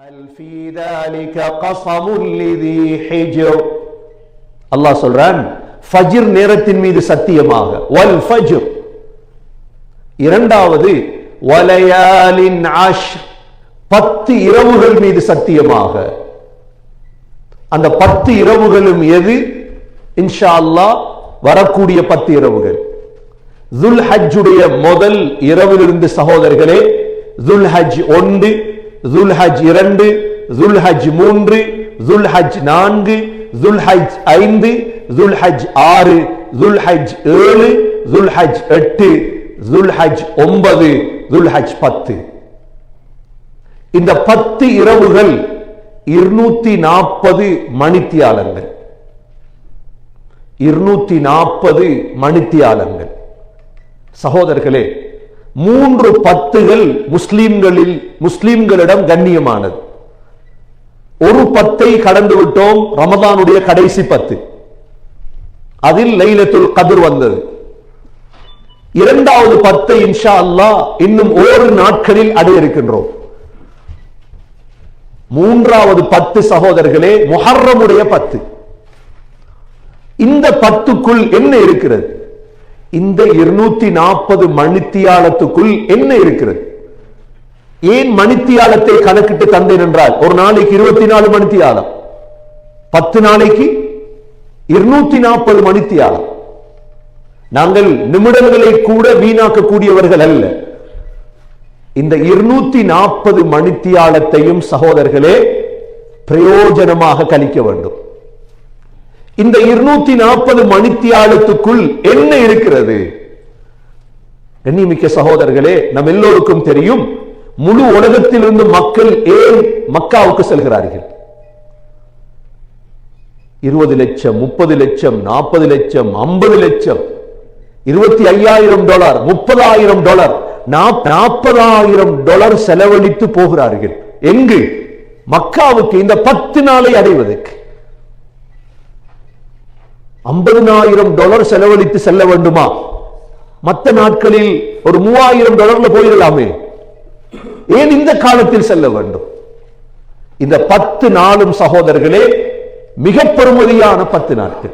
هل في ذلك قصم لذي حجر அல்லாஹ் சொல்றான் ஃபஜ்ர் நேரத்தின் மீது சத்தியமாக வல் ஃபஜ்ர் இரண்டாவது வலயாலின் ஆஷ் பத்து இரவுகள் மீது சத்தியமாக அந்த பத்து இரவுகளும் எது இன்ஷா அல்லாஹ் வரக்கூடிய பத்து இரவுகள் துல் ஹஜ்ஜுடைய முதல் இரவிலிருந்து சகோதரர்களே துல் ஹஜ் ஒன்று துல்ஹஜ் இரண்டு துல் ஹஜ் மூன்று துல்ஹஜ் நான்கு துல்ஹஜ் ஐந்து துல்ஹஜ் ஆறு துல் ஹஜ் ஏழு துல்ஹஜ் எட்டு துல்ஹஜ் ஒன்பது துல்ஹஜ் பத்து. இந்த பத்து இரவுகள் இருநூத்தி நாற்பது மணித்தியாலங்கள். இருநூத்தி நாற்பது மணித்தியாலங்கள். சகோதரர்களே மூன்று பத்துகள் முஸ்லிம்களில் முஸ்லிம்களிடம் கண்ணியமானது. ஒரு பத்தை கடந்து விட்டோம் ரமதானுடைய கடைசி பத்து. அதில் லைலத்துல் கதிர் வந்தது. இரண்டாவது பத்தை இன்ஷா அல்லாஹ் இன்னும் ஓரு நாட்களில் அடைய இருக்கின்றோம். மூன்றாவது பத்து சகோதரர்களே முஹர்ரமுடைய பத்து. இந்த பத்துக்குள் என்ன இருக்கிறது? இந்த இருநூத்தி நாற்பது மணித்தியாலத்துக்குள் என்ன இருக்கிறது? ஏன் மணித்தியாலத்தை கணக்கிட்டு தந்தேன் என்றால் ஒரு நாளைக்கு இருபத்தி நாலு மணித்தியாலம் பத்து நாளைக்கு இருநூத்தி நாற்பது மணித்தியாலம். நாங்கள் நிமிடங்களை கூட வீணாக்கக்கூடியவர்கள் அல்ல. இந்த இருநூத்தி நாற்பது மணித்தியாலத்தையும் சகோதரர்களே பிரயோஜனமாக கழிக்க வேண்டும். இந்த இருநூத்தி நாற்பது மணித்தியாலத்துக்குள் என்ன இருக்கிறது? கண்ணிமிக்க சகோதரர்களே நம் எல்லோருக்கும் தெரியும் முழு உலகத்திலிருந்து மக்கள் ஏன் மக்காவுக்கு செல்கிறார்கள்? இருபது லட்சம் முப்பது லட்சம் நாற்பது லட்சம் ஐம்பது லட்சம் இருபத்தி ஐயாயிரம் டாலர் முப்பதாயிரம் டாலர் நாற்பதாயிரம் டாலர் செலவழித்து போகிறார்கள். எங்கு? மக்காவுக்கு இந்த பத்து நாளை அடைவதற்கு. ஐம்பதினாயிரம் டாலர் செலவழித்து செல்ல வேண்டுமா? மற்ற நாட்களில் ஒரு மூவாயிரம் டாலர்ல போயிடலாமே. ஏன் இந்த காலத்தில் செல்ல வேண்டும்? இந்த பத்து நாளும் சகோதரர்களே மிக பெருமதியான பத்து நாட்கள்.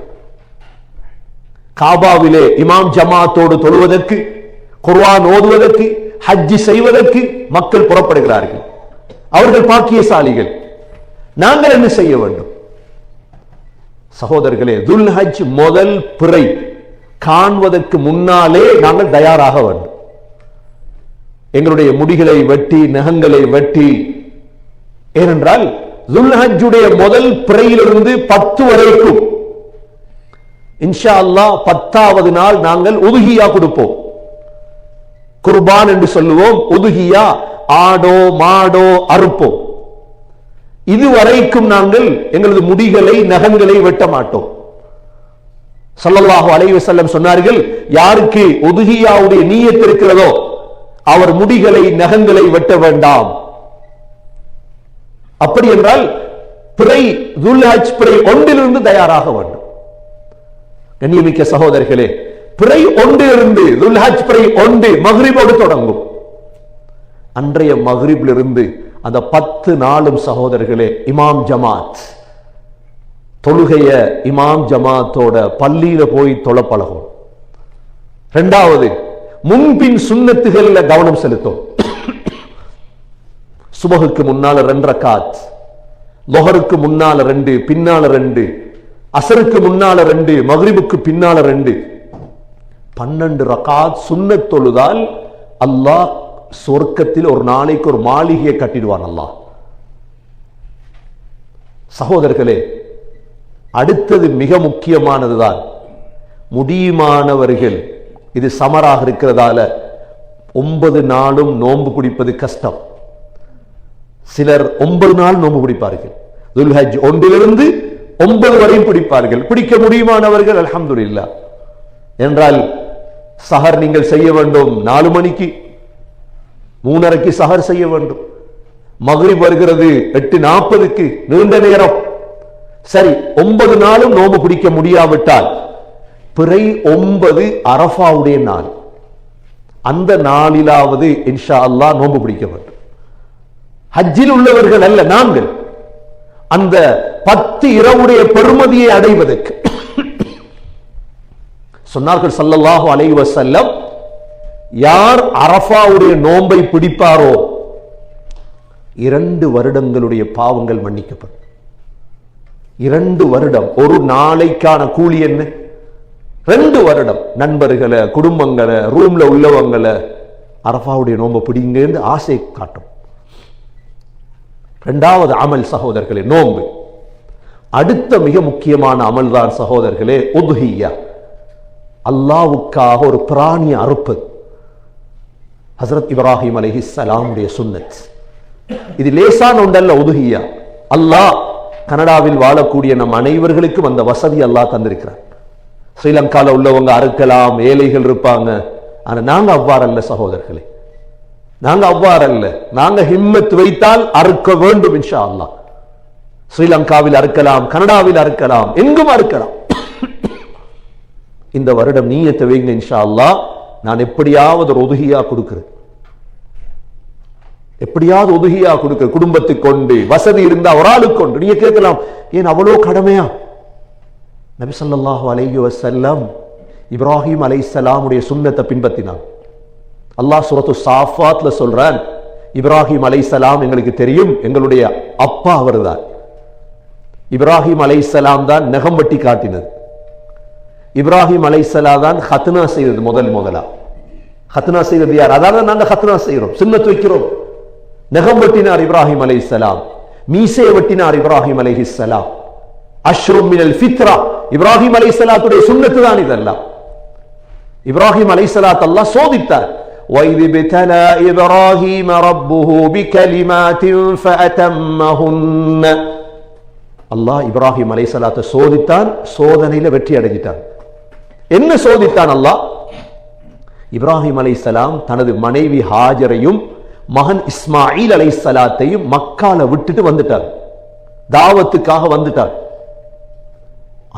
காபாவிலே இமாம் ஜமாத்தோடு தொழுவதற்கு குர்வான் ஓதுவதற்கு ஹஜ்ஜி செய்வதற்கு மக்கள் புறப்படுகிறார்கள். அவர்கள் பாக்கியசாலிகள். நாங்கள் என்ன செய்ய வேண்டும்? சகோதரர்களே துல்ஹஜ் முதல் பிறை காண்பதற்கு முன்னாலே நாங்கள் தயாராக வேண்டும். எங்களுடைய முடிகளை வெட்டி நகங்களை வெட்டி ஏனென்றால் துல்ஹஜுடைய முதல் பிறையிலிருந்து பத்து வரைக்கும் இன்ஷா அல்லாஹ் பத்தாவது நாள் நாங்கள் உதுகியா கொடுப்போம். குர்பான் என்று சொல்லுவோம் உதுகியா ஆடோ மாடோ அறுப்போம். இதுவரைக்கும் நாங்கள் எங்களது முடிகளை நகங்களை வெட்ட மாட்டோம். சல்லல்லாஹு அலைஹி செல்லம் சொன்னார்கள் யாருக்கு ஒதுகியாவுடைய நீயத் இருக்கிறதோ அவர் முடிகளை நகங்களை வெட்ட வேண்டாம். அப்படி என்றால் பிறை துல்ஹஜ் பிறை ஒன்றிலிருந்து தயாராக வேண்டும். கண்ணியமிக்க சகோதரர்களே பிறை ஒன்றிலிருந்து துல்ஹஜ் பிறை ஒன்று மஹ்ரிபோடு தொடங்கும். அன்றைய மஹ்ரிபிலிருந்து அந்த பத்து நாளும் சகோதரர்களே இமாம் ஜமாத். தொழுகைய இமாம் ஜமாத்தோட பள்ளியில போய் தொழ பழகும். முன்பின் சுண்ணத்துகள்ல கவனம் செலுத்தும். சுபகுக்கு முன்னால ரெண்டு காத் லொஹருக்கு முன்னால ரெண்டு பின்னால ரெண்டு அசருக்கு முன்னால ரெண்டு மகிரிபுக்கு பின்னால ரெண்டு. பன்னெண்டு ரகாத் சுண்ணத் தொழுதால் அல்லாஹ் சொர்க்கத்தில் ஒரு நாளைக்கு ஒரு மாளிகையை கட்டிடுவான் அல்லாஹ். சகோதரர்களே அடுத்தது மிக முக்கியமானதுதான் முடியுமானவர்கள் இது சமராக இருக்கிறதால ஒன்பது நாளும் நோன்பு பிடிப்பது கஷ்டம். சிலர் ஒன்பது நாள் நோன்பு பிடிப்பார்கள் துல்ஹஜ் ஒன்றிலிருந்து ஒன்பது வரையும் பிடிப்பார்கள் பிடிக்க முடியுமானவர்கள்? அல்ஹம்துலில்லா என்றால் சஹர் நீங்கள் செய்ய வேண்டும். நாலு மணிக்கு மூணரைக்கு சகர் செய்ய வேண்டும். மகிழ்வு வருகிறது எட்டு நாற்பதுக்கு நீண்ட நேரம். சரி ஒன்பது நாளும் நோம்பு பிடிக்க முடியாவிட்டால் பிறை ஒன்பது அரஃபாவுடைய நாள். அந்த நாளிலாவது இன்ஷா அல்லாஹ் நோன்பு பிடிக்க வேண்டும். ஹஜ்ஜில் உள்ளவர்கள் அல்ல நாங்கள். அந்த பத்து இரவுடைய பெருமதியை அடைவதற்கு. சொன்னார்கள் சல்லல்லாஹு அலைவசல்லம் செல்லம் யார் அரஃபாவுடைய நோன்பை பிடிப்பாரோ இரண்டு வருடங்களுடைய பாவங்கள் மன்னிக்கப்படும். இரண்டு வருடம் ஒரு நாளைக்கான கூலி என்ன? ரெண்டு வருடம் நண்பர்களை குடும்பங்களை ரூம்ல உள்ளவங்களை அரஃபாவுடைய நோன்பை பிடிங்கன்னு ஆசை காட்டும். இரண்டாவது அமல் சகோதரர்களே நோன்பு. அடுத்த மிக முக்கியமான அமல்தான் சகோதரர்களே உதுஹியா. அல்லாவுக்காக ஒரு பிராணி அறுப்பது. ஹசரத் இப்ராஹிம் சலாமுடைய சுன்னத். இது லேசான ஒன்றல்ல ஒதுகியா அல்லாஹ் கனடாவில் வாழக்கூடிய நம் அனைவர்களுக்கும் அந்த வசதி அல்லாஹ் தந்திருக்கிறார். ஸ்ரீலங்காவில் உள்ளவங்க அறுக்கலாம் ஏழைகள் இருப்பாங்க. ஆனா நாங்க அவ்வாறல்ல சகோதரர்களே. நாங்க அவ்வாறல்ல. நாங்க ஹிம்மத் வைத்தால் அறுக்க வேண்டும் இன்ஷா அல்லாஹ். ஸ்ரீலங்காவில் அறுக்கலாம் கனடாவில் அறுக்கலாம் எங்கும் அறுக்கலாம். இந்த வருடம் நீயத்தை வைங்க இன்ஷா அல்லாஹ். நான் எப்படியாவது ஒரு உதவியா கொடுக்கிறேன். எப்படியாவது உதுகியா கொடுக்க குடும்பத்துக்கு கொண்டு வசதி இருந்தா ஒரு ஆளுக்கு கொண்டு. நீங்க கேட்கலாம் ஏன் அவ்வளோ கடமையா? நபி ஸல்லல்லாஹு அலைஹி வஸல்லம் இப்ராஹிம் அலை சலாமுடைய சுண்ணத்தை பின்பற்றினான். அல்லாஹ் சுரத்து சாஃபாத்ல சொல்றான் இப்ராஹிம் அலைஹிஸ்ஸலாம் எங்களுக்கு தெரியும் எங்களுடைய அப்பா அவர்தான். இப்ராஹிம் அலைஹிஸ்ஸலாம் தான் நெகம்பட்டி வெட்டி காட்டினது. இப்ராஹிம் அலைஹிஸ்ஸலா தான் ஹத்னா செய்தது முதல் முதலா ஹத்னா செய்தது யார் அதாவது நாங்க ஹத்னா செய்கிறோம் சின்னத்து வைக்கிறோம் நகம் வெட்டினார் இப்ராஹிம் அலைஹிஸ்ஸலாம் மீசையை வெட்டினார் இப்ராஹிம் அலைஹிஸ்ஸலாம் அஷ்ரும் மினல் ஃபித்ரா இப்ராஹிம் அலைஹிஸ்ஸலாத்துடைய சுன்னத்து தான் இதெல்லாம் இப்ராஹிம் அலைஹிஸ்ஸலாத் அல்லாஹ் சோதித்தார் وَإِذِ ابْتَلَى إِبْرَاهِيمَ رَبُّهُ بِكَلِمَاتٍ فَأَتَمَّهُنَّ அல்லாஹ் இப்ராஹிம் அலைஹிஸ்ஸலாத்தை சோதித்தான் சோதனையில வெற்றி அடைஞ்சிட்டான் என்ன சோதித்தான் அல்லாஹ்? இப்ராஹிம் அலைஹிஸ்ஸலாம் தனது மனைவி ஹாஜரையும் மகன் இஸ்மாயில் அலை சலாத்தையும் மக்கால விட்டுட்டு வந்துட்டார். தாவத்துக்காக வந்துட்டார்.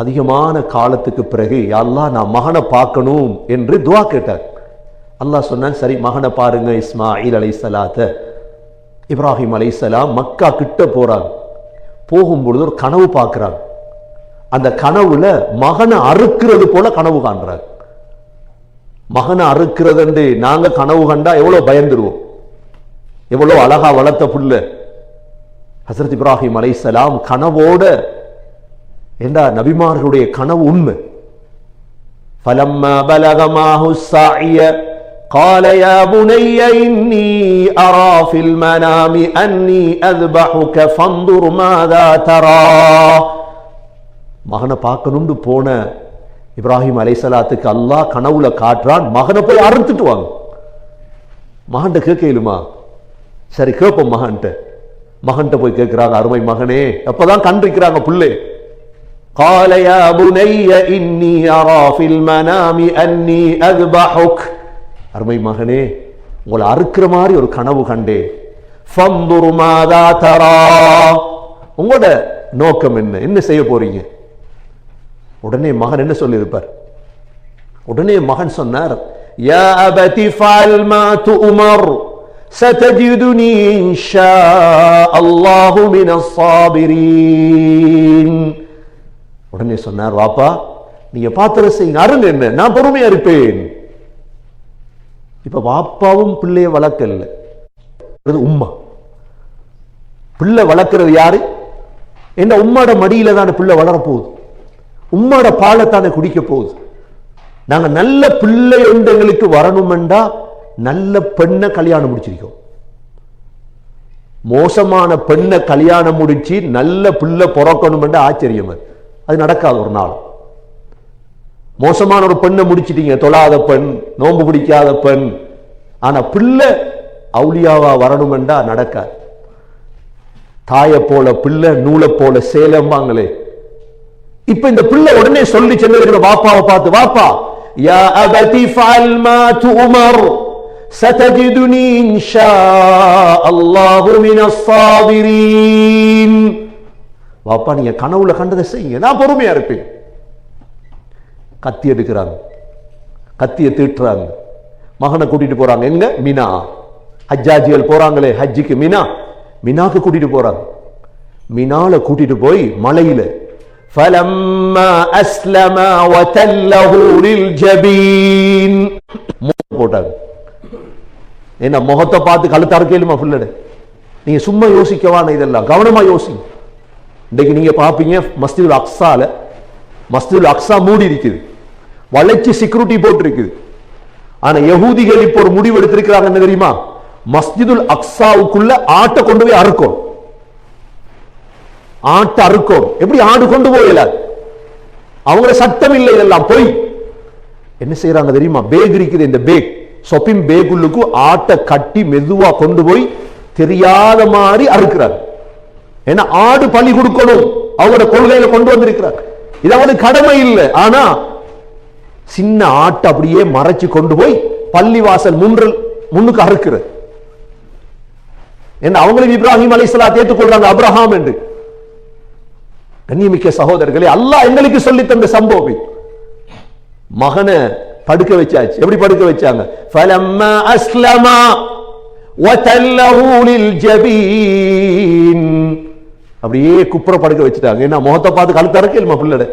அதிகமான காலத்துக்கு பிறகு அல்லாஹ் நான் மகனை பார்க்கணும் என்று துவா கேட்டார். அல்லாஹ் சொன்னான் சரி மகனை பாருங்க இஸ்மாயில் அலை சலாத்த இப்ராஹிம் அலைஹிஸ்ஸலாம் மக்கா கிட்ட போறாங்க போகும்பொழுது ஒரு கனவு பார்க்கிறாங்க அந்த கனவுல மகனை அறுக்கிறது போல கனவு காண்றாங்க மகனை அறுக்கிறதுண்டு நாங்க கனவு கண்டா எவ்வளவு பயந்துருவோம் எவ்வளவு அழகா வளர்த்த புள்ள ஹசரத் இப்ராஹிம் அலைஹிஸ்ஸலாம் கனவோட ஏண்டா நபிமார்களுடைய கனவு உண்மை فلما بلغ معه السعي قال يا بني إني أرى في المنام أني أذبحك فانظر ماذا ترى மகனை பார்க்கணும்னு போன இப்ராஹிம் அலைசலாத்துக்கு அல்லாஹ் கனவுல காட்டுறான் மகனை போய் அறுத்துட்டு வாங்க மகன்கிட்ட கேட்கலுமா சரி கேட்போம் மகன்கிட்ட மகன்கிட்ட போய் கேட்கிறாங்க அருமை மகனே அப்பதான் கண்டிருக்கிறாங்க புள்ளே قال يا بني إني أرى في المنام أني أذبحك அருமை மகனே உங்களை அறுக்கிற மாதிரி ஒரு கனவு கண்டேன் فانظر ماذا ترى உங்களோட நோக்கம் என்ன என்ன செய்ய போறீங்க உடனே மகன் என்ன சொல்லியிருப்பார் உடனே மகன் சொன்னார் யா அபதி ஃபால் மா துமர் ستجدني إن شاء الله من الصابرين உடனே சொன்னார் வாப்பா நீங்க பாத்திர செய்யுங்க அருங்க என்ன நான் பொறுமையா இருப்பேன் இப்ப வாப்பாவும் பிள்ளைய வளர்க்கல அது உம்மா பிள்ளை வளர்க்கிறது யாரு என்ன உம்மாட மடியில தானே பிள்ளை வளரப்போகுது உம்மாட பாலத்தானே குடிக்க போகுது. நாங்க நல்ல பிள்ளை எங்களுக்கு வரணுமெண்டா நல்ல பெண்ணை கல்யாணம் முடிச்சிருக்கோம். மோசமான பெண்ணை கல்யாணம் முடிச்சு நல்ல பிள்ளை பிறக்கணுமெண்டா ஆச்சரியம் அது. நடக்காது ஒரு நாள். மோசமான ஒரு பெண்ணை முடிச்சிட்டீங்க தொழாத பெண் நோன்பு பிடிக்காத பெண். ஆனா பிள்ளை அவுளியாவா வரணுமெண்டா நடக்காது. தாயை போல பிள்ளை நூலை போல சேலம்பாங்களே இப்ப இந்த பிள்ளை உடனே சொல்லி சென்னிருக்கிற வாப்பாவை பார்த்து வாப்பா யா அபதி ஃபஅல் மா துமர் ستجدني إن شاء الله من الصابرين வாப்பா நீங்க கனவுல கண்டதை செய்யுங்க நான் பொறுமையா இருப்பேன் கத்தி எடுக்கிறாங்க கத்தியை தீட்டுறாங்க மகனை கூட்டிட்டு போறாங்க எங்க மினா ஹஜ்ஜாஜிகள் போறாங்களே ஹஜ்ஜிக்கு மினா மினாக்கு கூட்டிட்டு போறாங்க மினால கூட்டிட்டு போய் மலையில فلما أسلما وتله للجبين முகம் போட்டாங்க என்ன முகத்தை பார்த்து கழுத்து அறுக்கலுமா புள்ளடு நீங்க சும்மா யோசிக்கவான இதெல்லாம் கவனமா யோசிங்க இன்னைக்கு நீங்க பாப்பீங்க மஸ்ஜிதுல் அக்ஸால மஸ்ஜிதுல் அக்ஸா மூடி இருக்குது வளைச்சு செக்யூரிட்டி போட்டு இருக்குது ஆனா யகூதிகள் இப்போ ஒரு முடிவு எடுத்திருக்கிறாங்க என்ன தெரியுமா மஸ்ஜிதுல் அக்ஸாவுக்குள்ள ஆட்டை கொண்டு போய் அறுக்கும் ஆட்டை அறுக்கும். எப்படி ஆடு கொண்டு போகல? அவங்கள சத்தம் இல்லை இதெல்லாம். போய். என்ன செய்யறாங்க தெரியுமா? பேக் இருக்குது இந்த பேக் சொப்பிங் பேகுள்ளுக்கு ஆட்டை கட்டி மெதுவா கொண்டு போய் தெரியாத மாதிரி அறுக்கிறார். ஏன்னா ஆடு பலி கொடுக்கணும். அவங்களோட கொள்கையில கொண்டு வந்திருக்கிறார். இது அவனுக்கு கடமை இல்லை. ஆனா சின்ன ஆட்டை அப்படியே மறைச்சு கொண்டு போய் பள்ளி வாசல் முன்றல் முன்னுக்கு அறுக்கிறது என்ன அவங்களும் இப்ராஹிம் அலைஹிஸ்ஸலாத்தை ஏற்றுக்கொள்றாங்க அப்ரஹாம் என்று. கண்ணியமிக்க சகோதரர்களே அல்லாஹ் எங்களுக்கு சொல்லி தந்த சம்பவம். மகனை படுக்க வச்சாச்சு. எப்படி படுக்க வச்சாங்க? ஃபலம்மா அஸ்லமா வதல்லஹூலில் ஜபீன் அப்படியே குப்புற படுக்க வச்சுட்டாங்க. என்ன முகத்தை பார்த்து கழுத்த இருக்க இல்லமா பிள்ளட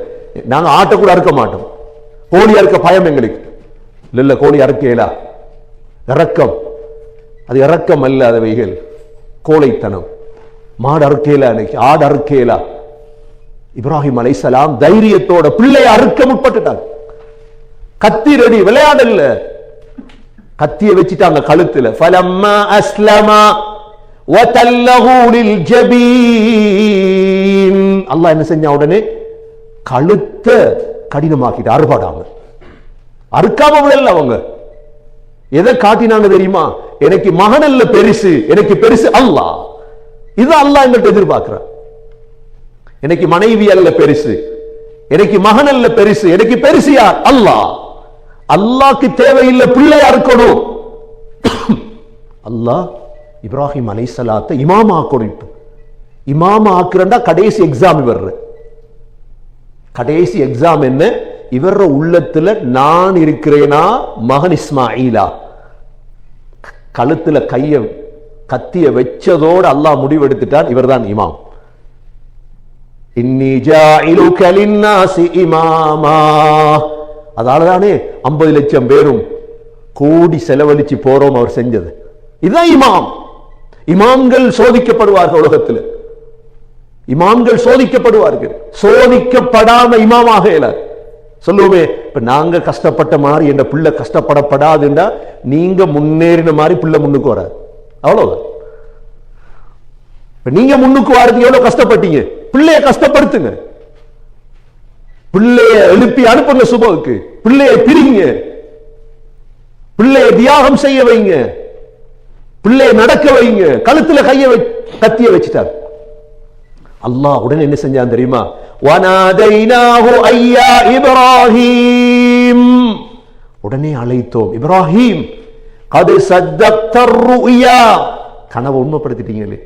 நாங்க ஆட்ட கூட அறுக்க மாட்டோம். கோழி அறுக்க பயம் எங்களுக்கு. இல்ல கோழி அறுக்கையிலா இறக்கம். அது இறக்கம் அல்ல அது வைகள். கோழைத்தனம். மாடு அறுக்கையிலா இன்னைக்கு. ஆடு அறுக்கையிலா இப்ராஹிம் அலைசலாம் தைரியத்தோட பிள்ளையை அறுக்க முற்பட்டுட்டாங்க. கத்தி ரெடி விளையாடல கத்திய வச்சுட்டாங்க கழுத்துல. ஃபலம்மா அஸ்லமா வதல்லஹு லில்ஜபீன் அல்லாஹ் என்ன செஞ்சா உடனே? கழுத்த கடினமாக்கிட்டு அறுபாடாங்க அறுக்காம விடல அவங்க. எதை காட்டினாங்க தெரியுமா? எனக்கு மகன் அல்ல பெருசு எனக்கு பெருசு அல்லாஹ். இது அல்லாஹ் எங்கிட்ட எதிர்பார்க்கிறான் எனக்கு மனைவி அல்ல பெருசு. எனக்கு மகன் அல்ல பெருசு. எனக்கு பெருசு யார்? அல்லாஹ். அல்லாக்கு தேவையில்லை பிள்ளையா இருக்கணும். அல்லாஹ் இப்ராஹிம் அலைசலாத்தை இமாம் ஆக்கணும் இப்போ. இமாமா ஆக்குறண்டா கடைசி எக்ஸாம் இவர் கடைசி எக்ஸாம் என்ன? இவர உள்ளத்துல நான் இருக்கிறேனா? மகன் இஸ்மாயிலா. கழுத்துல கைய கத்திய வச்சதோடு அல்லாஹ் முடிவெடுத்துட்டான். இவர்தான் இமாம். அதாலதானே ஐம்பது லட்சம் பேரும் கோடி செலவழிச்சு போறோம் அவர் செஞ்சது. இதுதான் இமாம். இமாம்கள் சோதிக்கப்படுவார்கள் உலகத்தில். இமாம்கள் சோதிக்கப்படுவார்கள். சோதிக்கப்படாம இமாமாக இயலாது. சொல்லுவோமே இப்ப நாங்க கஷ்டப்பட்ட மாதிரி என்ற பிள்ளை கஷ்டப்படப்படாதுண்டா நீங்க முன்னேறின மாதிரி பிள்ளை முன்னுக்கு வராது. அவ்வளவுதான். நீங்க முன்னுக்கு வாரதுக்கு எவ்வளவு கஷ்டப்பட்டீங்க? பிள்ளைய கஷ்டப்படுத்துங்க. பிள்ளைய எழுப்பி அனுப்புங்க சுபவுக்கு. பிள்ளைய பிரிங்க. பிள்ளைய தியாகம் செய்ய வைங்க. பிள்ளைய நடக்க வைங்க. கழுத்துல கைய கத்திய வச்சுட்டார். அல்லாஹ் உடனே என்ன செஞ்சான் தெரியுமா? வனாதைனாஹு ஐயா இப்ராஹீம். உடனே அழைத்தோம். இப்ராஹீம் கது சத்தக்தர் கனவை உண்மைப்படுத்திட்டீங்களே.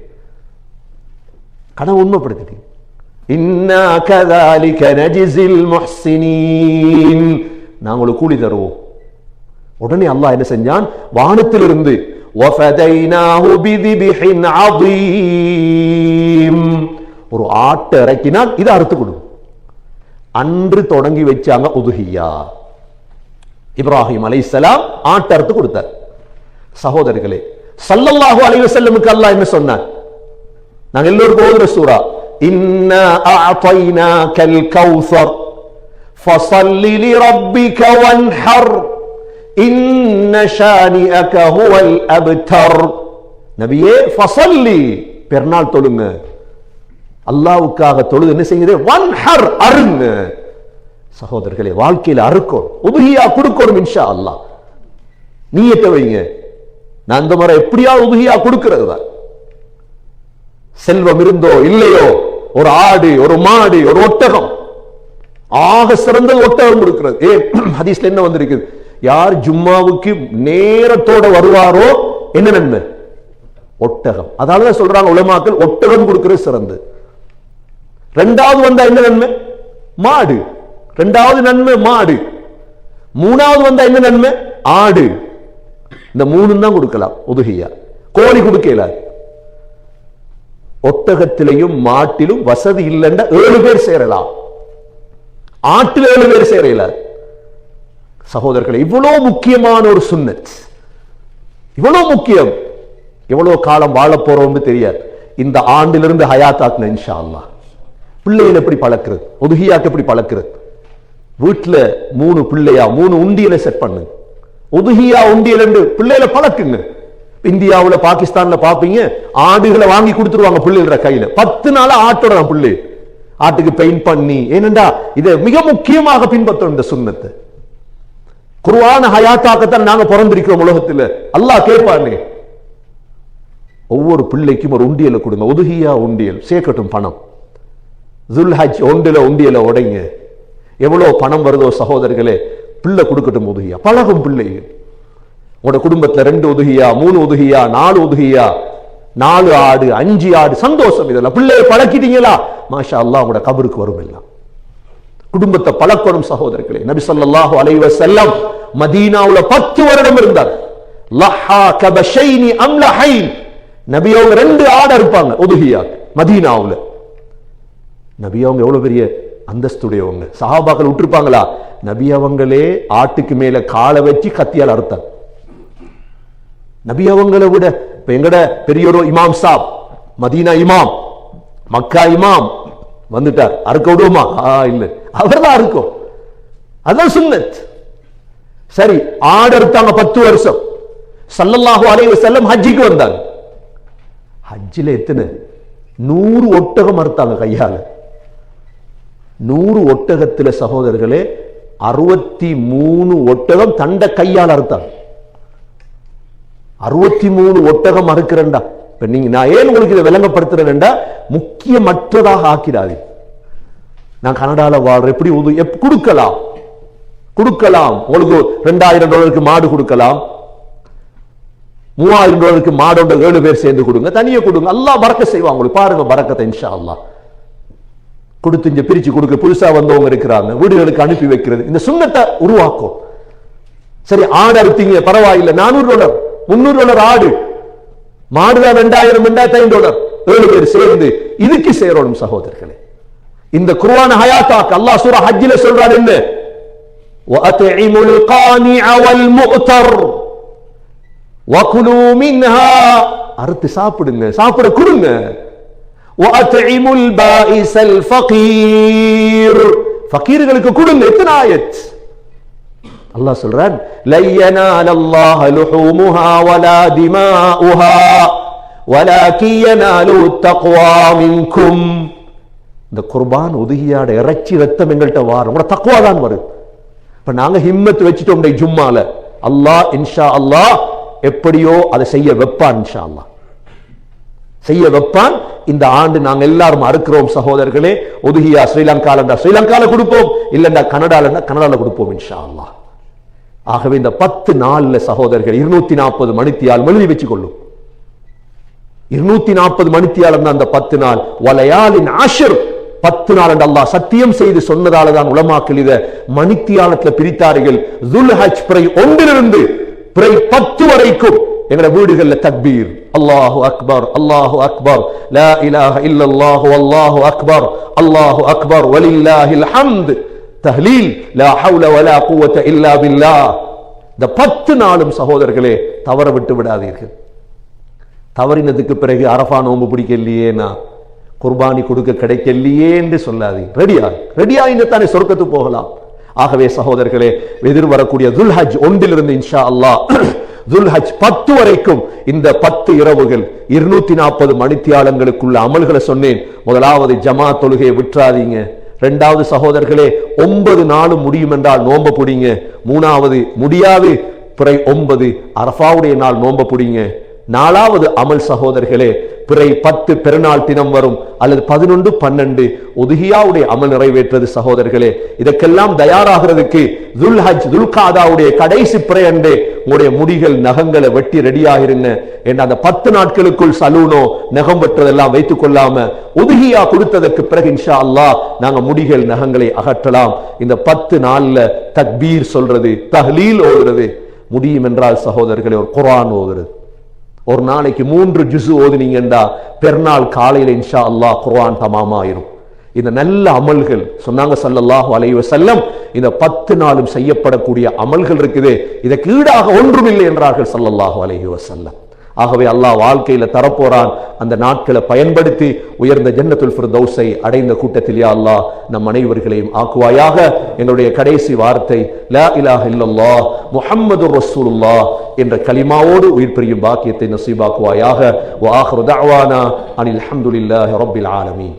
கனவு உண்மைப்படுத்திட்டீங்க. இன்னா கதாலிக நஜிசில் முஹ்சினீன் நாங்கள் கூலி தருவோம். உடனே அல்லாஹ் என்ன செஞ்சான்? வானத்திலிருந்து ஒரு ஆட்டை இறக்கினால் இதை அறுத்து கொடு. அன்று தொடங்கி வச்சாங்க உதுகியா இப்ராஹிம் அலை சலாம் ஆட்டை அறுத்து கொடுத்தார். சகோதரர்களே சல்லல்லாஹு அலைவசல்லமுக்கு அல்லாஹ் என்ன சொன்னார்? நாங்க எல்லோருக்கும் ஓதுற சூறா. إنا أعطيناك الكوثر فصل لربك وانحر இன்ன شانئك هو الأبتر நபியே ஃபசல்லி பெருநாள் தொழுங்க அல்லாவுக்காக தொழுது என்ன செய்யுது வன்ஹர் அருங்க சகோதரர்களே வாழ்க்கையில அறுக்கும் உபகியா கொடுக்கணும் இன்ஷா அல்லாஹ் நீயத்தை வைங்க நான் இந்த முறை எப்படியாவது உபகியா கொடுக்கிறது தான் செல்வம் இருந்தோ இல்லையோ ஒரு ஆடு ஒரு மாடு ஒரு ஒட்டகம். ஆக சிறந்த ஒட்டகம் இருக்கிறது ஏ ஹதீஸ்ல என்ன வந்திருக்குது? யார் ஜும்மாவுக்கு நேரத்தோட வருவாரோ என்ன நன்மை? ஒட்டகம். அதாலதான் சொல்றாங்க உலமாக்கள் ஒட்டகம் கொடுக்கிறது சிறந்தது ரெண்டாவது வந்தா என்ன நன்மை? மாடு. ரெண்டாவது நன்மை மாடு. மூணாவது வந்தா என்ன நன்மை? ஆடு. இந்த மூணு தான் கொடுக்கலாம் உதுகையா கோழி கொடுக்கல. ஒட்டகத்திலையும் மாட்டிலும் வசதி இல்லைன்னா ஏழு பேர் சேரலாம். ஆட்டில் ஏழு பேர் சேரல சகோதரர்களே இவ்வளவு முக்கியமான ஒரு சுன்னத் இவ்வளவு முக்கியம். எவ்வளவு காலம் வாழ போறோம்னு தெரியாது. இந்த ஆண்டிலிருந்து ஹயாத்தாக்குன இன்ஷா அல்லாஹ் பிள்ளைகள் எப்படி பழக்கிறது? ஒதுகியாக்கு எப்படி பழக்கிறது? வீட்டுல மூணு பிள்ளையா மூணு உண்டியலை செட் பண்ணுங்க ஒதுகியா உண்டியல் என்று பிள்ளைகளை பழக்குங்க. இந்தியாவுல பாகிஸ்தான்ல பார்ப்பீங்க ஆடுகளை வாங்கி கொடுத்துருவாங்க பிள்ளைகள கையில. பத்து நாளா ஆட்டோட தான் பிள்ளை. ஆட்டுக்கு பெயிண்ட் பண்ணி ஏனண்டா இதை மிக முக்கியமாக பின்பற்றும் இந்த சுண்ணத்தை. குருவான ஹயாத்தாக்கத்தான் நாங்க பிறந்திருக்கிறோம் உலகத்துல. அல்லாஹ் கேட்பானே. ஒவ்வொரு பிள்ளைக்கும் ஒரு உண்டியலை கொடுங்க. ஒதுகியா உண்டியல் சேர்க்கட்டும் பணம். துல்ஹஜ் ஒன்றில உண்டியல உடைங்க. எவ்வளவு பணம் வருதோ சகோதரர்களே பிள்ளை கொடுக்கட்டும் உதுகியா பழகும் பிள்ளைகள். உங்களோட குடும்பத்துல ரெண்டு உதுகியா மூணு உதுகியா நாலு உதுகியா நாலு ஆடு அஞ்சு ஆடு சந்தோஷம் இதெல்லாம். பிள்ளையை பழக்கிட்டீங்களா? மாஷா அல்லாஹ் உங்களோட கபருக்கு வரும் எல்லாம் குடும்பத்தை பழக்கணும் சகோதரர்களே. நபி சொல்லாஹு அலைவ செல்லம் மதீனாவுல பத்து வருடம் இருந்தார். லஹா கபஷைனி அம்லஹைன். நபி அவங்க ரெண்டு ஆடு இருப்பாங்க உதுகியா மதீனாவுல. நபி அவங்க எவ்வளவு பெரிய அந்தஸ்துடையவங்க. சஹாபாக்கள் விட்டுருப்பாங்களா? நபி அவங்களே ஆட்டுக்கு மேல காலை வச்சு கத்தியால் அறுத்தார் நபி அவங்களை விட இப்ப எங்கட பெரியோரோ இமாம் சாப் மதீனா இமாம் மக்கா இமாம் வந்துட்டார். அறுக்க விடுவோமா? ஆ இல்ல. அவர்தான் அறுக்கும். அதான் சுண்ணத் சரி ஆடு அறுத்தாங்க பத்து வருஷம். சல்லல்லாஹு அலைஹி செல்லம் ஹஜ்ஜிக்கு வந்தாங்க. ஹஜ்ஜில் எத்தனை? நூறு ஒட்டகம் அறுத்தாங்க கையால. நூறு ஒட்டகத்துல சகோதரர்களே அறுபத்தி மூணு ஒட்டகம் தண்ட கையால் அறுத்தாங்க. அறுபத்தி மூணு ஒட்டகம் அறுக்கிறேன்டா. இப்ப நீங்க நான் ஏன் உங்களுக்கு இதை விளங்கப்படுத்துறேன்டா? முக்கியமற்றதாக ஆக்கிடாதே. நான் கனடால வாழ்றேன். எப்படி உதவி எப் கொடுக்கலாம். கொடுக்கலாம். உங்களுக்கு ரெண்டாயிரம் டாலருக்கு மாடு கொடுக்கலாம். மூவாயிரம் டாலருக்கு மாடோட ஏழு பேர் சேர்ந்து கொடுங்க. தனியே கொடுங்க. எல்லாம் பறக்க செய்வாங்க உங்களுக்கு. பாருங்க பறக்கத்தை இன்ஷா அல்லா கொடுத்து இங்க பிரிச்சு கொடுக்க புதுசா வந்தவங்க இருக்கிறாங்க. வீடுகளுக்கு அனுப்பி வைக்கிறது. இந்த சுண்ணத்தை உருவாக்கும். சரி ஆடு அறுத்தீங்க பரவாயில்லை. நானூறு டாலர். முன்னூறு டாலர் ஆடு மாடுதான் ரெண்டாயிரம் ரெண்டாயிரத்தி ஐந்து டாலர் ஏழு பேர் சேர்ந்து இதுக்கு சேரணும் சகோதரர்களே இந்த குர்ஆன் ஹயாத்தாக் அல்லாஹ் சூரா ஹஜ்ஜில சொல்றார் என்ன وَأَطْعِمُوا الْقَانِعَ وَالْمُؤْتَرَ وَكُلُوا مِنْهَا அறுத்து சாப்பிடுங்க சாப்பிட கொடுங்க وَأَطْعِمُوا الْبَائِسَ الْفَقِيرَ ஃபகீர்களுக்கு கொடுங்க எத்தனை ஆயத் அல்லாஹ் சொல்றான் லையனால் அல்லாஹ் லுஹூமுஹா வலா திமாஉஹா வலாக்கி யனாலு தக்வா மின்கும். இந்த குர்பான் உதுகியாட இறைச்சி ரத்தம் எங்கள்கிட்ட வாரம். உங்களோட தக்குவா தான் வரும். இப்போ நாங்கள் ஹிம்மத் வச்சுட்டோம் ஜும்மால. அல்லாஹ் இன்ஷா அல்லாஹ் எப்படியோ அதை செய்ய வைப்பான் இன்ஷா அல்லாஹ். செய்ய வைப்பான். இந்த ஆண்டு நாங்கள் எல்லாரும் அறுக்கிறோம் சகோதரர்களே. ஒதுகியா ஸ்ரீலங்காலண்டா? ஸ்ரீலங்கால கொடுப்போம். இல்லைண்டா கனடாலண்டா? கனடால கொடுப்போம் இன்ஷா அல்லாஹ். ஆகவே இந்த பத்து நாள்ல சகோதரர்கள் இருநூத்தி நாற்பது மணித்தியால் எழுதி வச்சுக் கொள்ளும் இருநூத்தி நாற்பது மணித்தியாலம் தான் அந்த பத்து நாள். வலையாளின் ஆஷர். பத்து நாள் என்று அல்லாஹ் சத்தியம் செய்து சொன்னதால தான் உலமாக்கள் இத மணித்தியாலத்துல பிரித்தார்கள். துல் ஹஜ் பிறை ஒன்றிலிருந்து பிறை பத்து வரைக்கும். எங்கட வீடுகள்ல தக்பீர். அல்லாஹு அக்பர் அல்லாஹு அக்பர். லா இலாஹ இல்லல்லாஹு அல்லாஹு அக்பர். அல்லாஹு அக்பர். வலில்லாஹில் ஹம்து. தஹ்லீல் லா ஹவுல வலா குவத இல்லா பில்லா. இந்த பத்து நாளும் சகோதரர்களே தவற விட்டு விடாதீர்கள். தவறினதுக்கு பிறகு அரஃபா நோன்பு பிடிக்கலையேனா? குர்பானி கொடுக்க கிடைக்கலையே என்று சொல்லாதீ ரெடியா ரெடியா தானே சொர்க்கத்துக்கு போகலாம். ஆகவே சகோதரர்களே எதிர் வரக்கூடிய துல்ஹஜ் ஒன்றிலிருந்து இன்ஷா அல்லாஹ் துல்ஹஜ் பத்து வரைக்கும் இந்த பத்து இரவுகள் இருநூத்தி நாற்பது மணித்தியாலங்களுக்குள்ள அமல்களை சொன்னேன். முதலாவது ஜமா தொழுகையை விட்டுறாதீங்க. ரெண்டாவது சகோதரர்களே ஒன்பது நாளும் முடியும் என்றால் நோம்ப புடிங்க. மூணாவது முடியாது. பிறை ஒன்பது அரஃபாவுடைய நாள் நோம்ப புடிங்க. நாலாவது அமல் சகோதரர்களே பிறை பத்து பெருநாள் தினம் வரும் அல்லது பதினொன்று பன்னெண்டு ஒதுகியாவுடைய அமல் நிறைவேற்றது சகோதரர்களே. இதற்கெல்லாம் தயாராகிறதுக்கு துல்ஹஜ் துல்காதாவுடைய கடைசி பிறை அன்றே உங்களுடைய முடிகள் நகங்களை வெட்டி ரெடியாகிருங்க என்ற அந்த பத்து நாட்களுக்குள் சலூனோ நகம் வெட்டுறதெல்லாம் வைத்துக் கொள்ளாம ஒதுகியா கொடுத்ததற்கு பிறகு இன்ஷா அல்லாஹ் நாங்க முடிகள் நகங்களை அகற்றலாம். இந்த பத்து நாள்ல தக்பீர் சொல்றது தஹ்லீல் ஓடுறது முடியும் என்றால் சகோதரர்களே ஒரு குரான் ஓதுறது. ஒரு நாளைக்கு மூன்று ஜுசு ஓதுனீங்கண்டா பெருநாள் காலையில் இன்ஷா அல்லாஹ் குர்ஆன் தமாமாயிரும். இந்த நல்ல அமல்கள் சொன்னாங்க சல்லல்லாஹு அலைவ செல்லம் இந்த பத்து நாளும் செய்யப்படக்கூடிய அமல்கள் இருக்குது. இதற்கு ஈடாக ஒன்றுமில்லை என்றார்கள் சல்லல்லாஹு அலைவ செல்லம் ஆகவே அல்லாஹ் வாழ்க்கையில தரப்போறான். அந்த நாட்களை பயன்படுத்தி உயர்ந்த ஜன்னத்துல் ஃபிர்தௌஸை அடைந்த கூட்டத்தில் யா அல்லாஹ் நம் அனைவர்களையும் ஆக்குவாயாக. எங்களுடைய கடைசி வார்த்தை லா இலாஹ இல்லல்லாஹ் முஹம்மது ரசூலுல்லாஹ் என்ற கலிமாவோடு உயிர் பிரியும் பாக்கியத்தை நசீபாக்குவாயாக. வஆஹிரு தஅவானா அனில் ஹம்துலில்லாஹி ரப்பில் ஆலமீன்.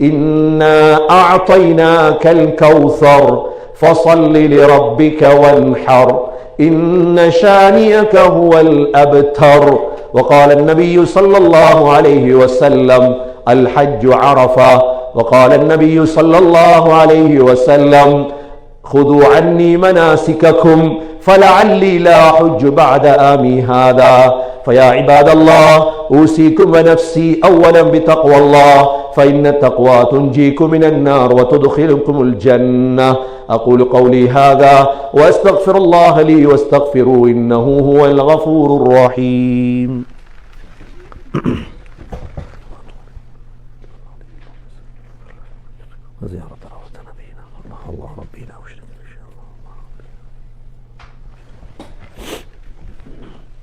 إنا أعطيناك الكوثر فصل لربك وانحر إن شانئك هو الأبتر. وقال النبي صلى الله عليه وسلم الحج عرفة. وقال النبي صلى الله عليه وسلم خذوا عني مناسككم فلعلي لا أحج بعد آمي هذا. فيا عباد الله أوصيكم ونفسي أولا بتقوى الله. فإن التقوى تنجيكم من النار وتدخلكم الجنة. أقول قولي هذا وأستغفر الله لي واستغفروا إنه هو الغفور الرحيم. زيارة روضة نبينا الله الله ربنا وشرك إن شاء الله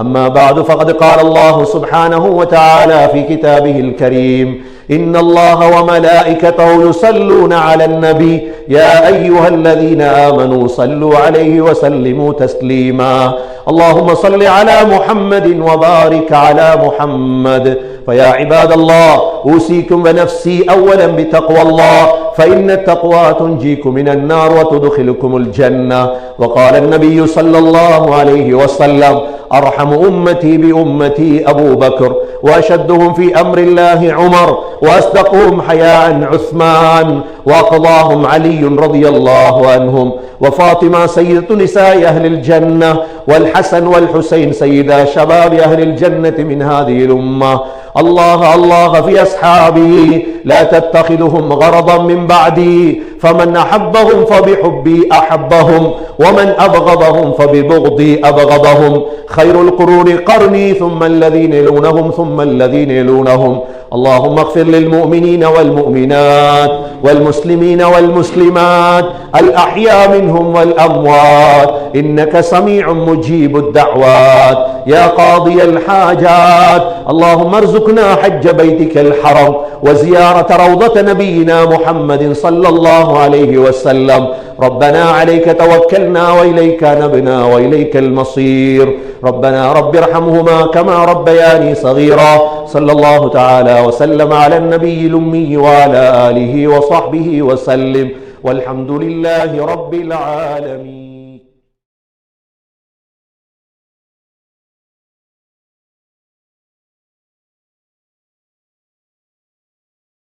أما بعد فقد قال الله سبحانه وتعالى في كتابه الكريم إن الله وملائكته يصلون على النبي يا أيها الذين آمنوا صلوا عليه وسلموا تسليما. اللهم صل على محمد وبارك على محمد. فيا عباد الله أوصيكم ونفسي أولا بتقوى الله فإن التقوى تنجيكم من النار وتدخلكم الجنة. وقال النبي صلى الله عليه وسلم أرحم أمتي بأمتي أبو بكر وأشدهم في أمر الله عمر وأصدقهم حياء عثمان وأقضاهم علي رضي الله عنهم وفاطمة سيدة نساء أهل الجنة والحسن والحسين سيدا شباب أهل الجنة من هذه الأمة. الله الله في أصحابي. لا تتخذهم غرضا من بعدي. فمن أحبهم فبحبي أحبهم ومن أبغضهم فببغضي أبغضهم. خير القرون قرني ثم الذين يلونهم ثم الذين يلونهم. اللهم اغفر للمؤمنين والمؤمنات والمسلمين والمسلمات الأحياء منهم والأموات إنك سميع مجيب الدعوات يا قاضي الحاجات اللهم ارزقنا حج بيتك الحرم وزيارة روضة نبينا محمد صلى الله عليه وسلم ربنا عليك توكلنا وإليك نبنا وإليك المصير. ربنا رب ارحمهما كما ربياني صغيرا. صلى الله تعالى وسلم على النبي الأمي وعلى آله وصحبه وسلم. والحمد لله رب العالمين.